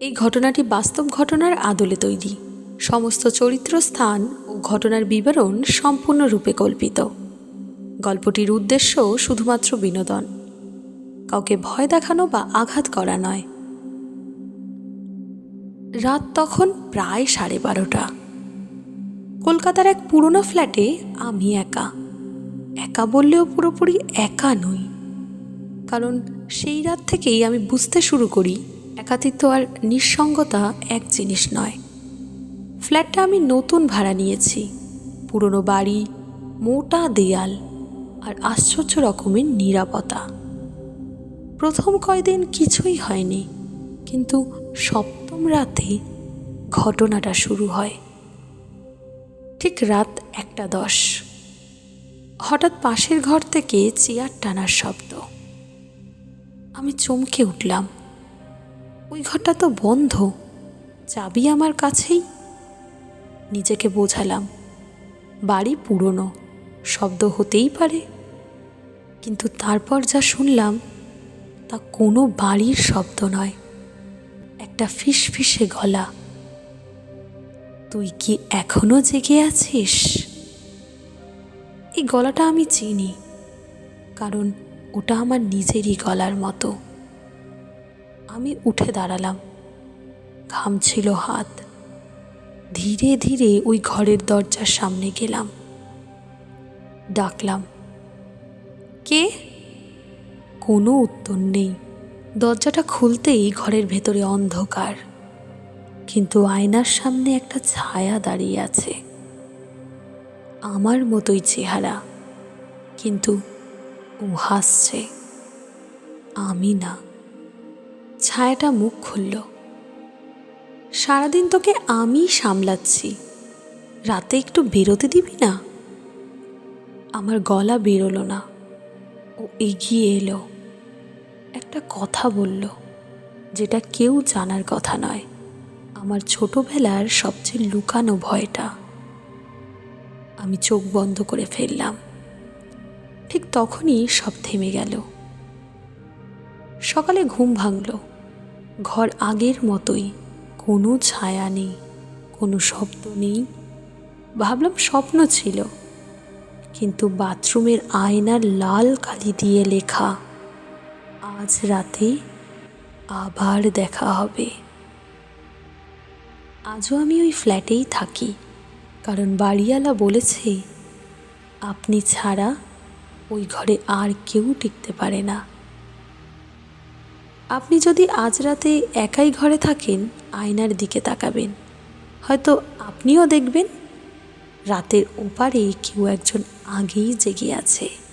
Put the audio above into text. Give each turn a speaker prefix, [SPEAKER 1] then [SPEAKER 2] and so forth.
[SPEAKER 1] এই ঘটনাটি বাস্তব ঘটনার আদলে তৈরি। সমস্ত চরিত্র, স্থান ও ঘটনার বিবরণ সম্পূর্ণরূপে কল্পিত। গল্পটির উদ্দেশ্য শুধুমাত্র বিনোদন। কাউকে ভয় দেখানো বা আঘাত করা নয়। রাত তখন প্রায় সাড়ে বারোটা। কলকাতার এক পুরনো ফ্ল্যাটে আমি একা। একা বললেও পুরোপুরি একা নই। কারণ সেই রাত থেকেই আমি বুঝতে শুরু করি একাতিত্ব আর নিঃসঙ্গতা এক জিনিস নয়। ফ্ল্যাটটা আমি নতুন ভাড়া নিয়েছি। পুরনো বাড়ি, মোটা দেয়াল আর আশ্চর্য রকমের নিরাপত্তা। প্রথম কয়দিন কিছুই হয়নি, কিন্তু সপ্তম রাতে ঘটনাটা শুরু হয়। ঠিক রাত একটা দশ। হঠাৎ পাশের ঘর থেকে চেয়ার টানার শব্দ। আমি চমকে উঠলাম। ওই ঘরটা তো বন্ধ। চাবি আমার কাছেই। নিজেকে বোঝালাম, বাড়ি পুরনো, শব্দ হতেই পারে। কিন্তু তারপর যা শুনলাম, তা কোনো বাড়ির শব্দ নয়, একটা ফিসফিসে গলা। তুই কি এখনও জেগে আছিস? এই গলাটা আমি চিনি, কারণ ওটা আমার নিজেরই গলার মতো। আমি উঠে দাঁড়ালাম। ঘামছিল হাত। ধীরে ধীরে ওই ঘরের দরজার সামনে গেলাম। ডাকলাম, কে? কোনো উত্তর নেই। দরজাটা খুলতেই ঘরের ভেতরে অন্ধকার। কিন্তু আয়নার সামনে একটা ছায়া দাঁড়িয়ে আছে। আমার মতোই চেহারা, কিন্তু ও হাসছে। আমি না। ছায়াটা মুখ খুলল। সারাদিন তোকে আমি সামলাচ্ছি। রাতে একটু বেরোতে দিবি না? আমার গলা বেরোলো না। ও এগিয়ে এলো। একটা কথা বলল, যেটা কেউ জানার কথা নয়। আমার ছোটবেলার সবচেয়ে লুকানো ভয়টা। আমি চোখ বন্ধ করে ফেললাম। ঠিক তখনই সব থেমে গেল। সকালে ঘুম ভাঙল। ঘর আগের মতোই। কোনো ছায়া নেই, কোনো শব্দ নেই। ভাবলাম স্বপ্ন ছিল, কিন্তু বাথরুমের আয়নার লাল কালি দিয়ে লেখা, আজ রাতে আবার দেখা হবে। আজও আমি ওই ফ্ল্যাটেই থাকি, কারণ বাড়িওয়ালা বলেছে, আপনি ছাড়া ওই ঘরে আর কেউ টিকতে পারে না। আপনি যদি আজ রাতে একাই ঘরে থাকেন, আয়নার দিকে তাকাবেন। হয়তো আপনিও দেখবেন, রাতের ওপারে কেউ একজন আগেই জেগে আছে।